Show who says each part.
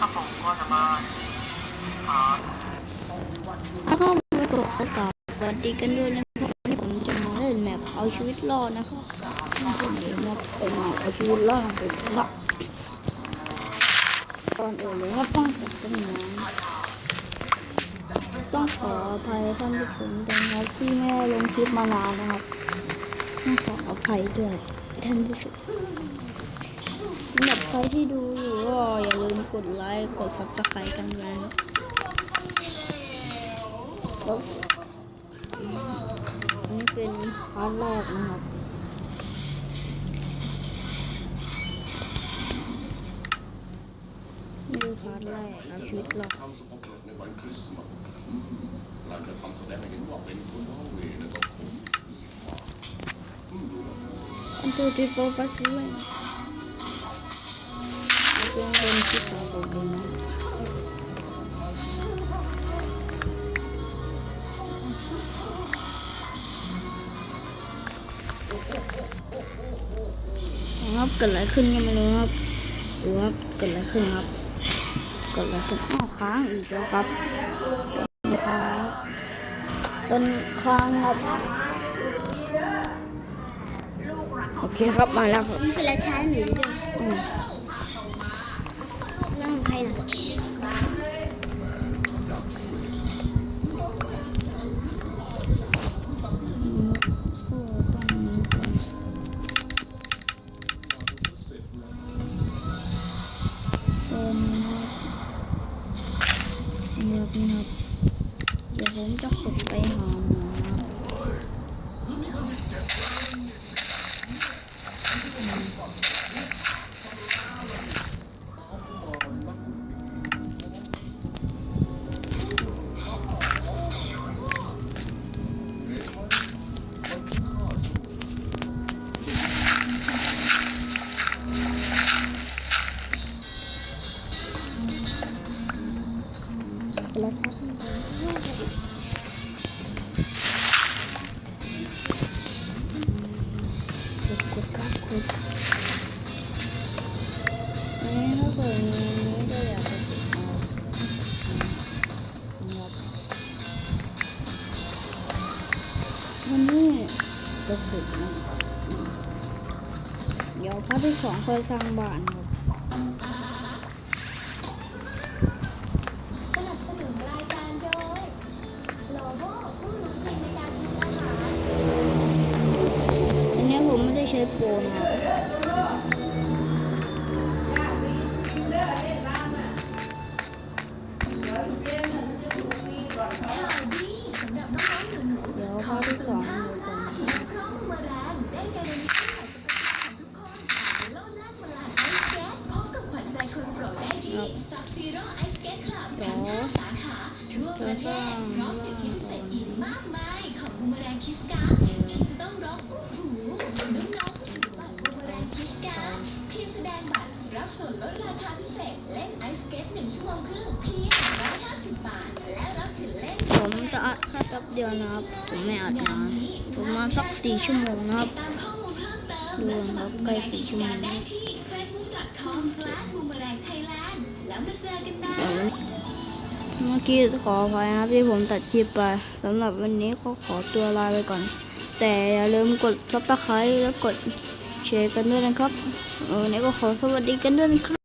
Speaker 1: ครับผมก็จะมาอ่า
Speaker 2: แล้วก็มาตัวเขากับสวัสดีกันด้วยนะครับวันนี้ผมจะมาเล่นแมปเอาชีวิตรอดนะครับผมเดี๋ยวมาเป็นแมปเอาชีวิตรอดเป็นหลักก่อนอื่นเลยก็ต้องตัดต้นไม้ต้องขออภัยท่านผู้ชมด้วยนะที่ไม่ได้ลงคลิปมานานนะครับต้องขออภัยด้วยท่านผู้ชม สำหรับใครที่ดูอยู่ก็อย่าลืมกดไลค์กดซับสไครต์กันนะครับแล้วอันนี้เป็นพาร์ทแรกนะครับนี่พาร์ทแรกนะชีวิตเรา
Speaker 3: ทำสกปรกในวันคริสต์มาสหลังจากทำแสดงให้เห็นว่าเป็นคนร้องเวรแล้วก็คงมีความอืมดูแล้ว
Speaker 2: อันตัว ที่โฟกัสเลยแล้วเองนะครับเกิดอะไรขึ้นก็ไม่รู้ครับดูครับเกิดอะไรขึ้นครับเกิดอะไรขึ้นอ้าวค้างอีกแล้วครับครับต้นค้างครับโอเคครับมาแล้วครับ
Speaker 4: เสร็จแล้วช้หนูด้วย
Speaker 2: เงียบเงียบเดี๋ยวผมจะขดไปหา แล้วครับกดครับกดอันนี้ถ้าเกิดมีนี้ก็อยากจะติดเอาวันนี้จะฝึกนะเดี๋ยวพาร์ทที่สองค่อยสร้างบ้านครับ
Speaker 4: นะ
Speaker 2: ครับ
Speaker 4: ข่าวดีสำหรับน้องๆหนู
Speaker 2: เดี๋ยว
Speaker 4: ข้
Speaker 2: อที่สองดูก่อ
Speaker 4: ลานและเพราะบูมแรงได้ไดนามิกที่ใหม่ปกติของ ส่วนลดราคาพิเศษ เล่นไอซ์เกตหนึ่งชั่วโมงครึ่งเพียง150 บาท และรับสิทธิ์เล่น
Speaker 2: ผมจะอัดแค่แป๊บเดียวนะครับ ผมไม่อัดนานประมาณสักสี่ชั่วโมงนะครับ
Speaker 4: ตามข้อมูลเพิ่มเติม
Speaker 2: ดู
Speaker 4: และส
Speaker 2: ครั
Speaker 4: มัค
Speaker 2: บ
Speaker 4: ร
Speaker 2: ใกล้
Speaker 4: บูมแรง
Speaker 2: สี่
Speaker 4: คิช
Speaker 2: ชั่วโม
Speaker 4: กางรได้ที่ facebook.com/boomerangthailand แล้วมาเจอกันนะ
Speaker 2: เมื่อกี้ขออภัยนะครับที่ผมตัดคลิปไปสำหรับวันนี้ก็ขอตัวลาไปก่อน แต่อย่าลืมกดซับสไครต์และกดแชร์กันด้วยนะครับ เออนนี้ก็ขอสวัสดีกันด้วยนะครับ